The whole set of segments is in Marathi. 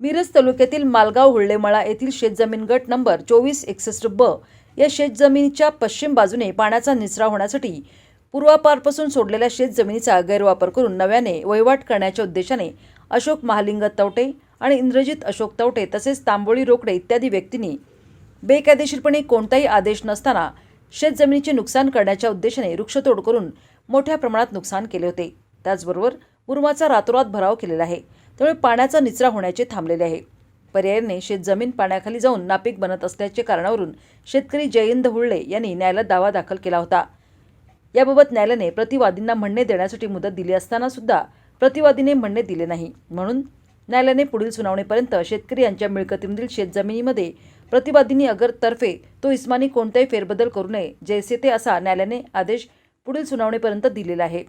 मिरज तालुक्यातील मालगाव हुळ्ळेमळा येथील शेतजमीन गट नंबर चोवीस एकसष्ट ब या शेतजमिनीच्या पश्चिम बाजूने पाण्याचा निचरा होण्यासाठी पूर्वापारपासून सोडलेल्या शेतजमिनीचा गैरवापर करून नव्याने वहिवाट करण्याच्या उद्देशाने अशोक महालिंग तवटे आणि इंद्रजित अशोक तवटे तसेच तांबोळी रोकडे इत्यादी व्यक्तींनी बेकायदेशीरपणे कोणताही आदेश नसताना शेतजमिनीचे नुकसान करण्याच्या उद्देशाने वृक्षतोड करून मोठ्या प्रमाणात नुकसान केले होते. त्याचबरोबर मुरमाचा रातोरात भराव केलेला आहे. त्यामुळे पाण्याचा निचरा होण्याचे थांबलेले आहे. पर्यायाने शेतजमीन पाण्याखाली जाऊन नापीक बनत असल्याच्या कारणावरून शेतकरी जयंत हुळ्ळे यांनी न्यायालयात दावा दाखल केला होता. याबाबत न्यायालयाने प्रतिवादींना म्हणणे देण्यासाठी मुदत दिली असताना सुद्धा प्रतिवादीने म्हणणे दिले नाही. म्हणून न्यायालयाने पुढील सुनावणीपर्यंत शेतकरी यांच्या मिळकतीमधील शेतजमिनीमध्ये प्रतिवादींनी अगरतर्फे तो इस्मानी कोणताही फेरबदल करू नये जैसे ते असा न्यायालयाने आदेश पुढील सुनावणीपर्यंत दिलेला आहे.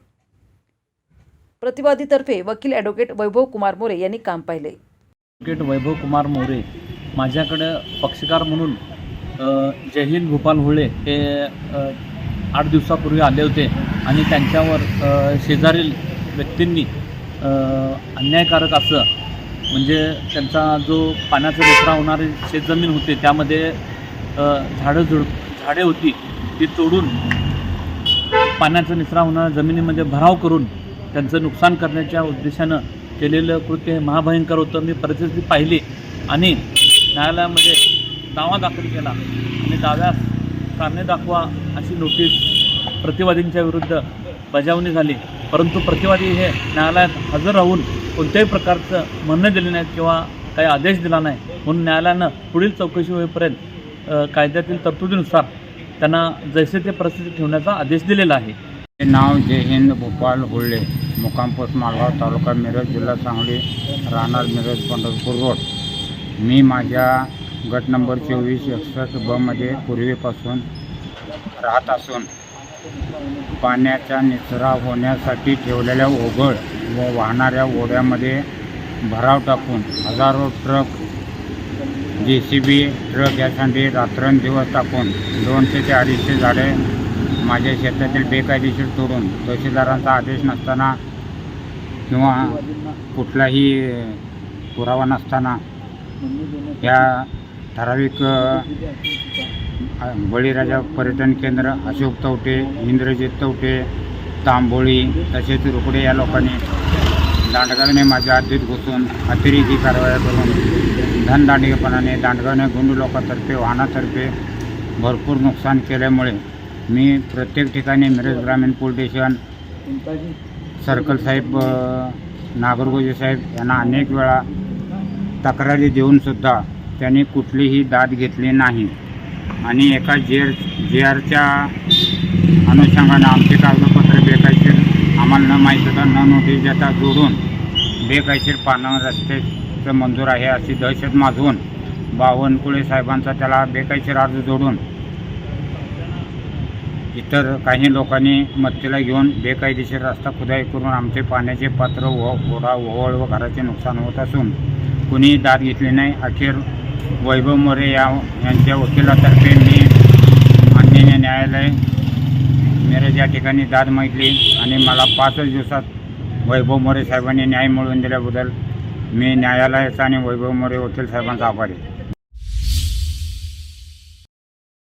प्रतिवादीतर्फे वकील ॲडव्होकेट वैभव कुमार मोरे यांनी काम पाहिले. ॲडव्होकेट वैभव कुमार मोरे माझ्याकडं पक्षकार म्हणून जयहिंद भूपाल होळे हे आठ दिवसापूर्वी आले होते आणि त्यांच्यावर शेजारील व्यक्तींनी अन्यायकारक असं म्हणजे त्यांचा जो पाण्याचा निचरा होणारी शेतजमीन होती त्यामध्ये झाडं झुड झाडे होती ती तोडून पाण्याचा निचरा होणाऱ्या जमिनीमध्ये भराव करून त्यांचं नुकसान करण्याच्या उद्देशानं केलेलं कृत्य हे महाभयंकर होतं. मी परिस्थिती पाहिली आणि न्यायालयामध्ये दावा दाखल केला. आणि दाव्यास कारणे दाखवा अशी नोटीस प्रतिवादींच्या विरुद्ध बजावणी झाली. परंतु प्रतिवादी हे न्यायालयात हजर राहून कोणत्याही प्रकारचं म्हणणं दिले नाहीत किंवा काही आदेश दिला नाही. म्हणून न्यायालयानं पुढील चौकशी होईपर्यंत कायद्यातील तरतुदीनुसार त्यांना जैसे ते परिस्थिती ठेवण्याचा आदेश दिलेला आहे. नाव जय हिंद भोपाल होळले मुकामपोस्ट मालगाव तालुका मिरज जिल्हा सांगली राहणार मिरज पंढरपूर रोड. मी माझ्या गट नंबर चोवीस एकसष्ट बमध्ये पूर्वीपासून राहत असून पाण्याचा निचरा होण्यासाठी ठेवलेल्या ओघळ व वाहणाऱ्या ओढ्यामध्ये भराव टाकून हजारो ट्रक जे सी बी ट्रक यासाठी रात्रंदिवस टाकून दोनशे ते अडीचशे झाडे माझ्या शेतातील बेकायदेशीर तोडून तहसीलदारांचा आदेश नसताना किंवा कुठलाही पुरावा नसताना या ठराविक बळीराजा पर्यटन केंद्र अशोक तवटे इंद्रजित तवटे तांबोळी तसेच रुकडे या लोकांनी दांडगावने माझ्या हद्दीत घुसून अतिरेकी कारवाया करून धनदांडगेपणाने दांडगावने गुंड लोकांतर्फे वाहनातर्फे भरपूर नुकसान केल्यामुळे मी प्रत्येक ठिकाणी मिरज ग्रामीण पोलीस स्टेशन सर्कल साहेब नागरगोजे साहेब यांना अनेक वेळा तक्रारी देऊनसुद्धा त्यांनी कुठलीही दाद घेतली नाही. आणि एका जे आर जे आरच्या अनुषंगानं आमचे कागदपत्र बेकायदेशीर आम्हाला न माहीत होता न नोटीस देता जोडून बेकायदेशीर पानं रस्त्याचं मंजूर आहे अशी दहशत माजवून बावनकुळे साहेबांचा त्याला बेकायदेशीर अर्ज जोडून इतर काही लोकांनी मत्तीला घेऊन बेकायदेशीर रस्ता खुदाई करून आमचे पाण्याचे पात्र व ओढा ओहळ व घराचे नुकसान होत असून कुणीही दाद घेतली नाही. अखेर वैभव मोरे या यांच्या वकिलातर्फे मी माननीय न्यायालय मिरज या ठिकाणी दाद मागितली आणि मला पाचच दिवसात वैभव मोरे साहेबांनी न्याय मिळवून दिल्याबद्दल मी न्यायालयाचा आणि वैभव मोरे वकील साहेबांचा आभारी आहे.